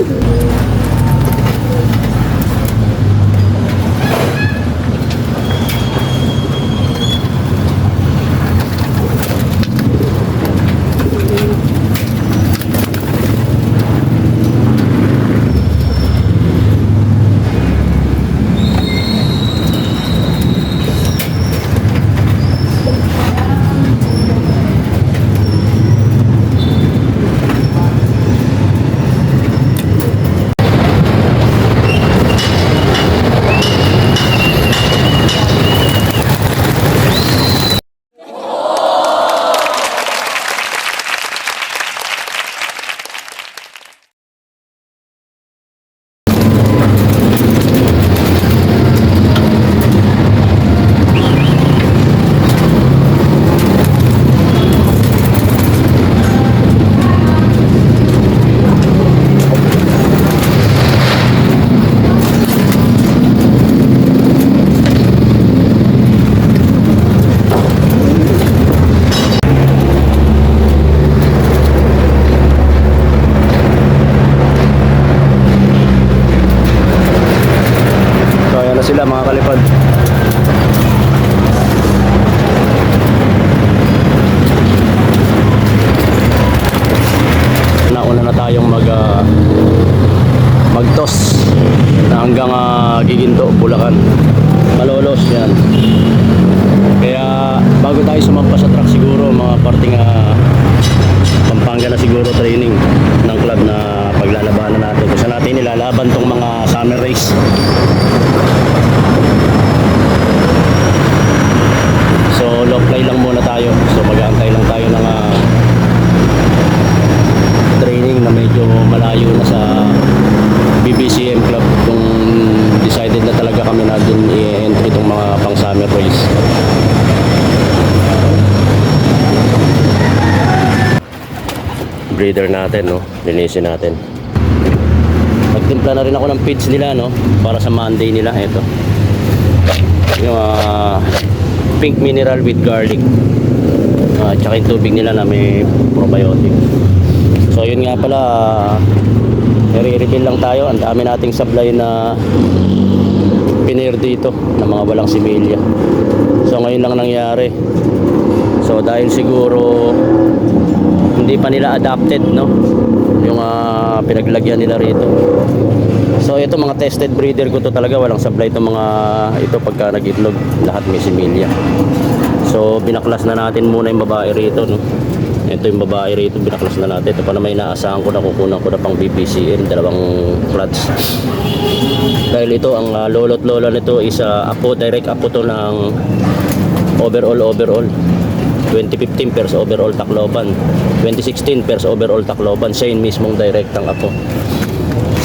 あ! na hanggang uh, Giginto, Bulacan. Malolos yan. Kaya bago tayo sumampa sa truck siguro mga parting uh, Pampanga na siguro training ng club na paglalabanan natin. Kasi natin nilalaban tong mga summer race. So low fly lang muna tayo. So mag-aantay lang tayo ng uh, training na medyo malayo na sa BBCM Club kung decided na talaga kami na dun i-entry itong mga pang summer race. Breeder natin, no? Linisin natin. Nagtimpla na rin ako ng feeds nila, no? Para sa Monday nila, ito. Yung ah, pink mineral with garlic. Ah, tsaka yung tubig nila na may probiotic. So yun nga pala, nire-reveal lang tayo. Ang dami nating supply na pinir dito ng mga walang similya. So ngayon lang nangyari. So dahil siguro hindi pa nila adapted no yung ah, pinaglagyan nila rito. So ito mga tested breeder ko to talaga walang supply itong mga ito pagka nagitlog lahat may similya. So binaklas na natin muna yung babae rito no. Ito yung babae rito, binaklas na natin. Ito pa na may naasahan ko na ko na pang BPCN, dalawang floods. Dahil ito, ang uh, lolo't lola nito is uh, apo, direct apo to ng overall overall. 2015 pairs overall Tacloban. 2016 pairs overall Tacloban. Siya yung mismong direct ang apo.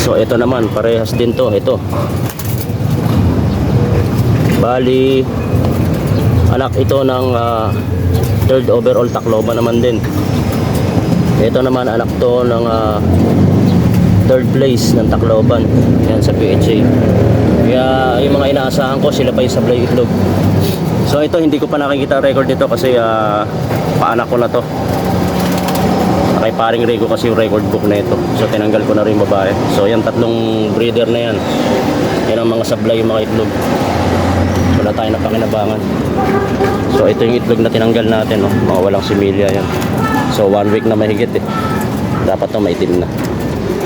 So ito naman, parehas din to. Ito. Bali, anak ito ng ah, third overall Tacloban naman din. Ito naman anak to ng ah, third place ng Tacloban. Yan sa PHA. Kaya yung mga inaasahan ko sila pa yung sablay itlog. So ito hindi ko pa nakikita record dito kasi ah, paanak ko na to. Kay paring Rigo kasi yung record book na ito. So tinanggal ko na rin babae. So yan tatlong breeder na yan. Yan ang mga sablay yung mga itlog. Wala tayong napakinabangan. So ito yung itlog na tinanggal natin, no? mga walang similya yan. So one week na mahigit eh. Dapat to maitim na.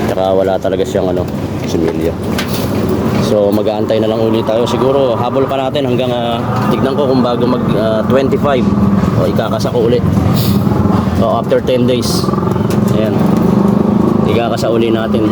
Tsaka wala talaga siyang ano, similya. So mag-aantay na lang ulit tayo. Siguro habol pa natin hanggang ah, tignan ko kung bago mag ah, 25 o ikakasa ko ulit. O after 10 days. Ayan. Ikakasa uli natin.